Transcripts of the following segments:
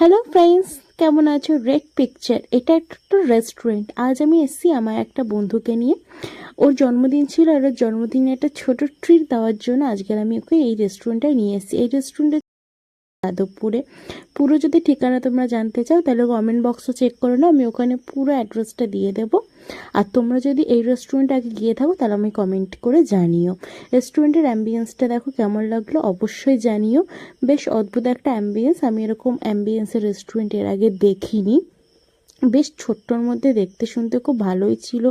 Hello friends কেমন আছো? Red picture এটা একটা রেস্টুরেন্ট আজ আমি এসছি আমার একটা বন্ধুকে নিয়ে। ওর জন্মদিন ছিল আর ওর জন্মদিনে একটা ছোট ট্রিট দেওয়ার জন্য আজকের আমি ওকে এই রেস্টুরেন্টটায় নিয়ে এসেছি। এই রেস্টুরেন্টে যাদবপুরে। পুরো যদি ঠিকানা তোমরা জানতে চাও, তাহলে কমেন্ট বক্সও চেক করে নাও। আমি ওখানে পুরো অ্যাড্রেসটা দিয়ে দেবো। আর তোমরা যদি এই রেস্টুরেন্টে আগে গিয়ে থাকো, তাহলে আমি কমেন্ট করে জানিও। রেস্টুরেন্টের অ্যাম্বিয়েন্সটা দেখো কেমন লাগল, অবশ্যই জানিও। বেশ অদ্ভুত একটা অ্যাম্বিয়েন্স আমি এরকম অ্যাম্বিয়েন্সের রেস্টুরেন্টের আগে দেখিনি। বেশ ছোট্টর মধ্যে দেখতে শুনতে খুব ভালোই ছিল,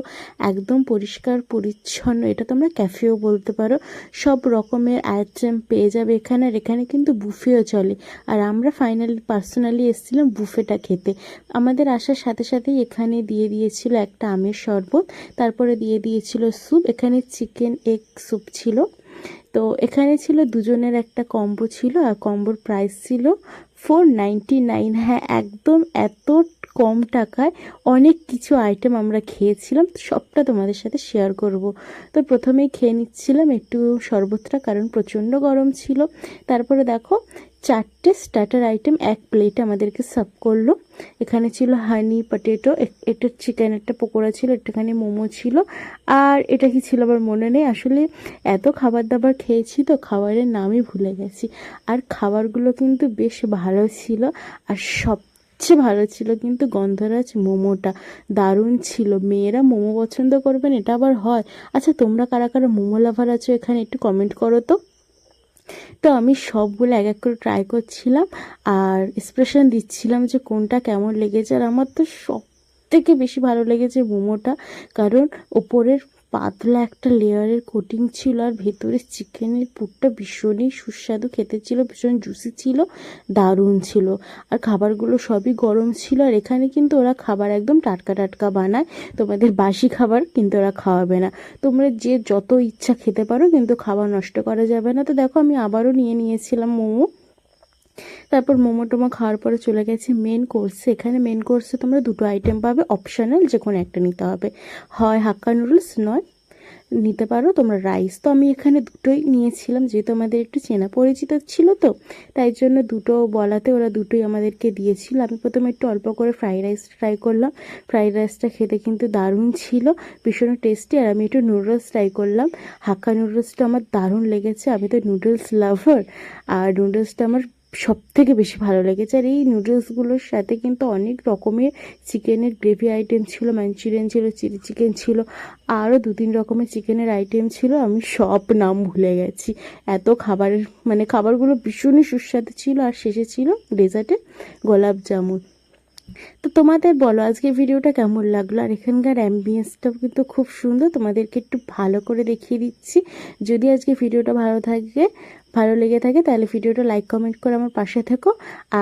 একদম পরিষ্কার, পরিচ্ছন্ন। এটা তোমরা ক্যাফেও বলতে পারো। সব রকমের আইটেম পেয়ে যাবে এখানে আর এখানে কিন্তু বুফেও চলে। আর আমরা ফাইনালি, পার্সোনালি এসেছিলাম বুফেটা খেতে। আমাদের আসার সাথে সাথেই এখানে দিয়ে দিয়েছিল একটা আমের শরবত, তারপরে দিয়ে দিয়েছিল স্যুপ। এখানে চিকেন, এগ স্যুপ ছিল। তো এখানে ছিল দুজনের একটা কম্বো ছিল, আর কম্বোর প্রাইস ছিল ফোর নাইনটি নাইন। হ্যাঁ একদম এত কম টাকায় অনেক কিছু আইটেম আমরা খেয়েছিলাম সবটা তোমাদের সাথে শেয়ার করব। তো প্রথমেই খেয়ে নিচ্ছিলাম একটু শরবতটা, কারণ প্রচণ্ড গরম ছিল। তারপরে দেখো, চারটে স্টার্টার আইটেম এক প্লেটে আমাদেরকে সার্ভ করল। এখানে ছিল হানি পটেটো এটা চিকেন একটা পকোড়া ছিল, একটুখানি মোমো ছিল। আর এটা কি ছিল আবার মনে নেই, আসলে এত খাবার দাবার খেয়েছি তো খাবারের নামই ভুলে গেছি। আর খাবারগুলো কিন্তু বেশ ভালো ছিল, আর সবচেয়ে ভালো ছিল কিন্তু গন্ধরাজ মোমোটা। দারুণ ছিল। মেয়েরা মোমো পছন্দ করবেন, এটা আবার হয়। আচ্ছা তোমরা কারা কারা মোমো লাভার আছো এখানে একটু কমেন্ট করো তো। তো আমি সবগুলো এক এক করে ট্রাই করছিলাম আর এক্সপ্রেশন দিচ্ছিলাম যে কোনটা কেমন লেগেছে আর আমার তো সব থেকে বেশি ভালো লেগেছে মোমোটা। কারণ ওপরের পাতলা একটা লেয়ারের কোটিং ছিল আর ভেতরে চিকেনের পুরটা ভীষণই সুস্বাদু, খেতে ছিল, ভীষণ জুসি ছিল, দারুণ ছিল। আর খাবারগুলো সবই গরম ছিল আর এখানে কিন্তু ওরা খাবার একদম টাটকা টাটকা বানায়। তোমাদের বাসি খাবার কিন্তু ওরা খাওয়াবে না। তোমরা যে যত ইচ্ছা খেতে পারো কিন্তু খাবার নষ্ট করা যাবে না। তো দেখো আমি আবারও নিয়ে নিয়েছিলাম মোমো। তারপর মোমো টোমো খাওয়ার পরে চলে গেছি মেন কোর্সে এখানে মেন কোর্সে তোমরা দুটো আইটেম পাবে অপশনাল যে কোনো একটা নিতে হবে। হয় হাক্কা নুডলস নয় নিতে পারো। তোমরা রাইস তো আমি এখানে দুটোই নিয়েছিলাম, যেহেতু আমাদের একটু চেনা পরিচিত ছিল তো, তাই জন্য দুটো বলাতে ওরা দুটোই আমাদেরকে দিয়েছিল। আমি প্রথমে একটু অল্প করে ফ্রাইড রাইস ট্রাই করলাম। ফ্রাইড রাইসটা খেতে কিন্তু দারুণ ছিল, ভীষণ টেস্টি আর আমি একটু নুডলস ট্রাই করলাম। হাক্কা নুডলসটা আমার দারুণ লেগেছে। আমি তো নুডলস লাভার আর নুডলসটা আমার সব থেকে বেশি ভালো লেগেছে। আর এই নুডলসগুলোর সাথে কিন্তু অনেক রকমের চিকেনের গ্রেভি আইটেম ছিল ম্যানচুরিয়ান ছিল চিলি চিকেন ছিল, আরও দু তিন রকমের চিকেনের আইটেম ছিল। আমি সব নাম ভুলে গেছি। এত খাবারের মানে খাবারগুলো ভীষণই সুস্বাদু ছিল আর শেষে ছিল ডেজার্টে গোলাপ জামুন। তো তোমাদের বলো, আজকে ভিডিওটা কেমন লাগল? আর এখানকার অ্যাম্বিয়েন্সটাও কিন্তু খুব সুন্দর। তোমাদেরকে একটু ভালো করে দেখিয়ে দিচ্ছি। যদি আজকে ভিডিওটা ভালো থাকে, ভালো লেগে থাকে, তাহলে ভিডিওটা লাইক কমেন্ট করে আমার পাশে থেকো।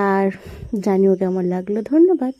আর জানিও কেমন লাগল। ধন্যবাদ।